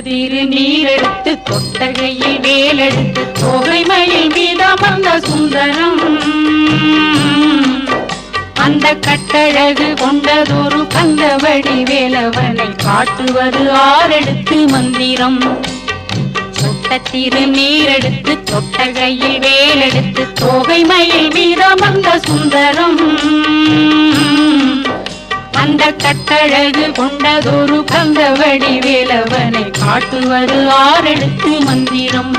கதிரு நீரெடுத்து தொட்டகையில் வேலெடுத்து தொகைமையில் மீதமர்ந்த சுந்தரம். அந்த கட்டழகு கொண்டதொரு கந்தவடி வேலவனை காட்டுவது ஆறெடுத்து மந்திரம். சொட்டத்திரு நீரெடுத்து தொட்டகையில் வேலெடுத்து தொகைமையில் மீதமர்ந்த சுந்தரம். அந்த கட்டழகு கொண்டதொரு கந்தவடி வேலவனை காட்டுவது ஆறெடுத்து மந்திரம்.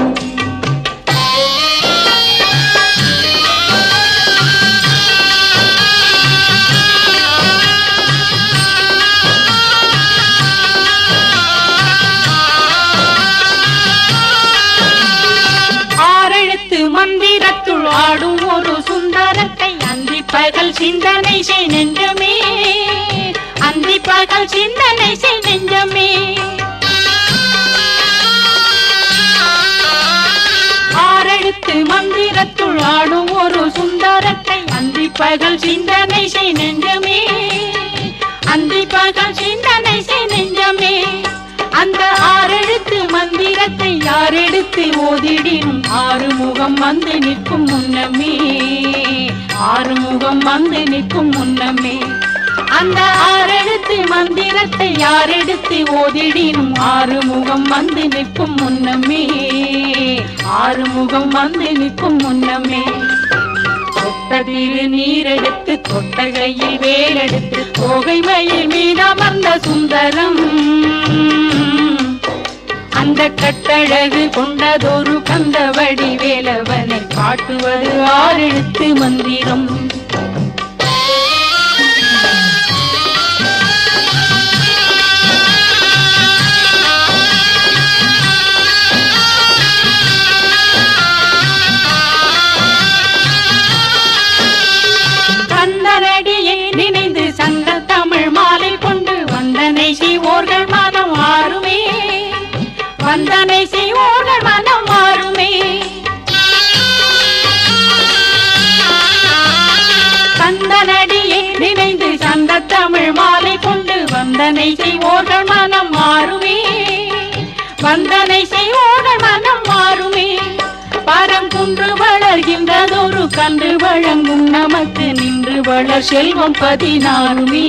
மந்திரத்துள் ஆடும் ஒரு சுந்தரத்தை அந்தி பகல் சிந்தனை செய் நெஞ்சமே அந்தி சிந்தனை செய் நெஞ்சமே. ஆரெழுத்து மந்திரத்துள் ஆடும் ஒரு சுந்தரத்தை அந்தி பகல் சிந்தனை செய் நெஞ்சமே. அந்தி பகல் சிந்தனை செய் நெஞ்சமே. அந்த ஆறெழுத்து மந்திரத்தை யாரெடுத்து ஓதிடினும் ஆறுமுகம் வந்து நிற்கும் முன்னமே. ஆறுமுகம் வந்து நிற்கும் முன்னமே. அந்த ஆறெழுத்து யார் எடுத்து ஓதிடினும் ஆறுமுகம் வந்து நிற்கும் முன்னமே. ஆறுமுகம் வந்து நிற்கும் முன்னமே. தொட்டதிரு நீரெடுத்து தொட்டகையில் வேலெடுத்து கோகைமையில் மீதமர்ந்த சுந்தரம். அந்த கட்டழகு கொண்டதொரு கந்த வடிவேலவனை காட்டுவது ஆறெழுத்து மந்திரம். வந்தனை செய்வோர்கள் மனம் மாறுமே. கந்தனடியை நினைந்து சங்க தமிழ் மாலை கொண்டு வந்தனை செய்வோர்கள் மனம் மாறுமே. வந்தனை செய்வோர்கள் மனம் மாறுமே. பரங்குன்று வளர்கின்றதொரு கன்று வழங்கும் நமக்கு நின்று வளர் செல்வம் பதினாறுமே.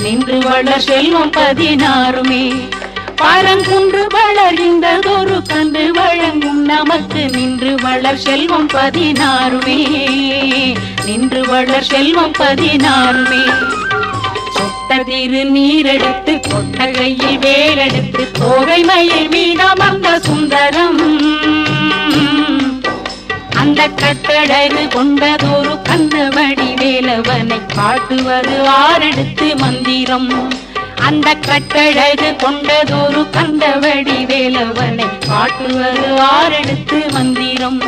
நின்று வளர் செல்வம் பதினாறுமே. பழங்குன்று வளர்கின்றதொரு கன்று வழங்கும் நமக்கு நின்று வளர் செல்வம் பதினாறுமே. நின்று வளர் செல்வம் பதினாறுமே. சொட்டதிரு நீரெடுத்து கொட்டகையில் வேலெடுத்து தோகைமையில் மீதமர்ந்த சுந்தரம். அந்த கட்டழகு கொண்டதொரு கந்தவடி வேலவனை காட்டுவது ஆறெடுத்து மந்திரம். அந்த கட்டழகு கொண்டதொரு கந்தவடி வேலவனை காட்டுவது ஆறெடுத்து மந்திரம்.